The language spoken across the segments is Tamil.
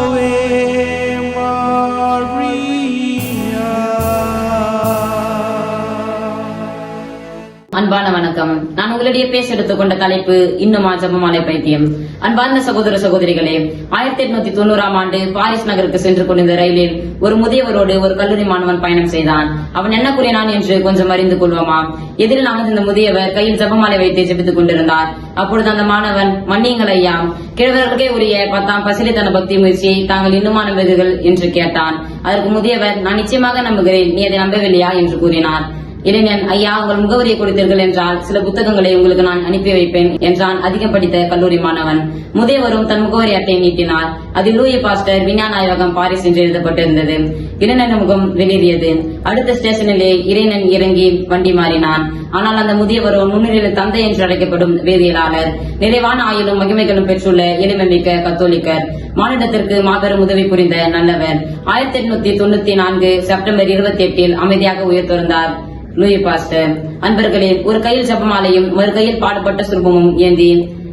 away. அன்பான வணக்கம். நான் உங்களுடைய பேச எடுத்துக்கொண்ட தலைப்பு இன்னுமா ஜபமாலை பைத்தியம். அன்பார்ந்த சகோதர சகோதரிகளே ஆயிரத்தி எட்நூத்தி தொண்ணூறாம் ஆண்டு பாரிஸ் நகருக்கு சென்று கொண்டிருந்த ரயிலில் ஒரு முதியவரோடு ஒரு கல்லூரி மாணவன் பயணம் செய்தான். அவன் என்ன கூறினான் என்று கொஞ்சம் அறிந்து கொள்வோமா? எதிரில் அமர்ந்த இந்த முதியவர் கையில் ஜபமாலை வைத்து ஜபித்துக் கொண்டிருந்தார். அப்பொழுது அந்த மாணவன் மன்னியுங்கள் ஐயா கிழவர்களுக்கே உரிய பத்தாம் பசிலித்தன பக்தி முயற்சியை தாங்கள் இன்னுமா நம்புகிறீர்கள் என்று கேட்டான். அதற்கு முதியவர் நான் நிச்சயமாக நம்புகிறேன் நீ அதை நம்பவில்லையா? என்று கூறினார். இளைஞன் ஐயா உங்கள் முகவரியை கொடுத்தீர்கள் என்றால் சில புத்தகங்களை உங்களுக்கு நான் அனுப்பி வைப்பேன் என்றான் அதிகம் படித்த கல்லூரி மாணவன். முதியவரும் தன் முகவரி அட்டையை நீட்டினார். அதில் லூயி பாஸ்டர் விஞ்ஞான ஆய்வகம் பாரிஸ் என்று எழுதப்பட்டிருந்தது. இளைஞன் முகம் வெளியேறியது. அடுத்த ஸ்டேஷனிலே இளைஞன் இறங்கி வண்டி மாறினான். ஆனால் அந்த முதியவரோ முன்னிலையில் தந்தை என்று அழைக்கப்படும் வேதியியலாளர். நிறைவான ஆயுளும் மகிமைகளும் பெற்றுள்ள எளிமைமிக்க கத்தோலிக்கர். மாநிலத்திற்கு மாபெரும் உதவி புரிந்த நல்லவர். ஆயிரத்தி எட்நூத்தி தொண்ணூத்தி நான்கு செப்டம்பர் இருபத்தி எட்டில் அமைதியாக உயர்த்திருந்தார் லூயி பாஸ்டர் அன்பர்களே ஒரு கையில் ஜபமாலையும் மறு கையில் பாடுபட்ட சுரூபமும் ஏந்தி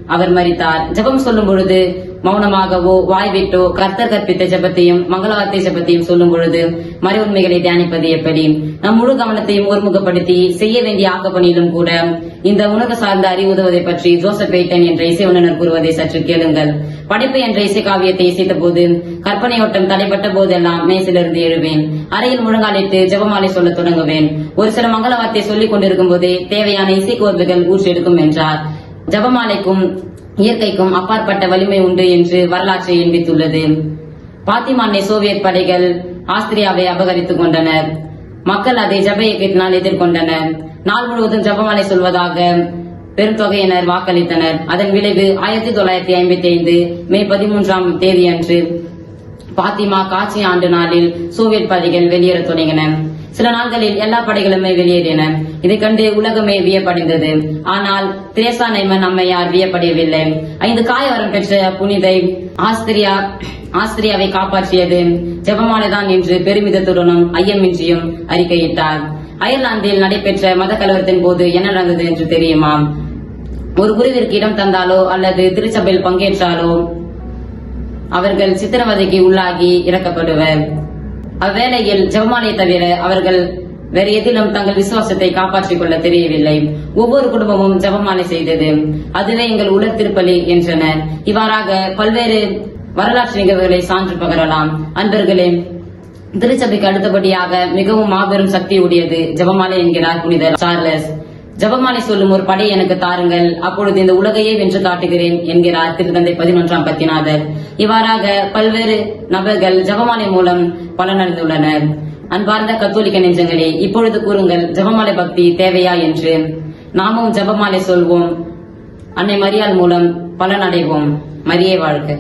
அவர் மறித்தார் ஜெபம் சொல்லும் பொழுது மௌனமாகவோ வாய்விட்டோ கர்த்தர் கற்பித்த ஜபத்தையும் மங்களவார்த்தை ஜபத்தையும் சொல்லும் பொழுது மறை உண்மைகளை தியானிப்பது எப்படி? நம் முழு கவனத்தையும் ஒருமுகப்படுத்தி செய்ய வேண்டிய ஆக்கப்பணியிலும் கூட இந்த உலக சார்ந்த அறிவுறுவதை பற்றி ஜோசப் பெய்டன் என்ற இசை உணர்னர் கூறுவதை சற்று கேளுங்கள். படைப்பு என்ற இசை காவியத்தை இசைத்த போது கற்பனை ஓட்டம் தடைப்பட்ட போதெல்லாம் மேசிலிருந்து எழுவேன். அறையில் முழங்காலிட்டு ஜபமாலை சொல்ல தொடங்குவேன். ஒரு சில மங்களவார்த்தை சொல்லிக் கொண்டிருக்கும் போதே தேவையான இசை கோர்வைகள் ஊற்றெடுக்கும் என்றார். ஜபமாலைக்கும் இயற்கைக்கும் அப்பாற்பட்ட வலிமை உண்டு என்று வரலாற்றை எண்பித்துள்ளது பாத்திமானை சோவியத் படைகள் ஆஸ்திரியாவை அபகரித்துக் கொண்டனர். மக்கள் அதை ஜப இயக்கத்தினால் எதிர்கொண்டனர். நாள் முழுவதும் ஜபமாலை சொல்வதாக பெரும் தொகையினர் வாக்களித்தனர். அதன் விளைவு ஆயிரத்தி தொள்ளாயிரத்தி ஐம்பத்தி ஐந்து மே பதிமூன்றாம் தேதி அன்று பாத்திமா காட்சி ஆண்டு நாளில் சோவியத் படைகள் வெளியேறத் தொடங்கின. சில நாட்களில் எல்லா படைகளுமே வெளியேறின. இதை கண்டு உலகமே வியப்படைந்தது. ஆனால் திரேசா நைமன் அம்மையார் வியப்படையவில்லை. ஐந்து காயவரம் பெற்ற புனிதை ஆஸ்திரியா ஆஸ்திரியாவை காப்பாற்றியது. ஜெபமாலைதான் என்று பெருமிதத்துடனும் ஐயமின்றியும் அறிக்கையிட்டார். அயர்லாந்தில் நடைபெற்ற மத கலவரத்தின் போது என்ன நடந்தது என்று தெரியுமா? ஒரு குருவிற்கு இடம் தந்தாலோ அல்லது திருச்சபையில் பங்கேற்றாலோ அவர்கள் சித்திரவதைக்கு உள்ளாகி இறக்கப்படுவர். அவ்வேளையில் ஜெபமாலை தவிர அவர்கள் வேறு எதிலும் தங்கள் விசுவாசத்தை காப்பாற்றிக் கொள்ள தெரியவில்லை. ஒவ்வொரு குடும்பமும் ஜெபமாலை செய்தது. அதுவே எங்கள் உடல் திருப்பலி என்றனர். இவ்வாறாக பல்வேறு வரலாற்று நிகழ்வுகளை சான்று பகரலாம். அன்பர்களே திருச்சபைக்கு அடுத்தபடியாக மிகவும் மாபெரும் சக்தி உடையது ஜெபமாலை என்கிறார் புனிதர் சார்லஸ். ஜபமாலை சொல்லும் ஒரு படை எனக்கு தாருங்கள். அப்பொழுது இந்த உலகையே வென்று காட்டுகிறேன் என்கிறார் திருத்தந்தை பதினொன்றாம் பத்திநாதர். இவ்வாறாக பல்வேறு நபர்கள் ஜபமாலை மூலம் பலனடைந்துள்ளனர். அன்பார்ந்த கத்தோலிக்க நெஞ்சங்களே இப்பொழுது கூறுங்கள் ஜபமாலை பக்தி தேவையா என்று. நாமும் ஜபமாலை சொல்வோம். அன்னை மரியாள் மூலம் பலனடைவோம். மரியே வாழ்க.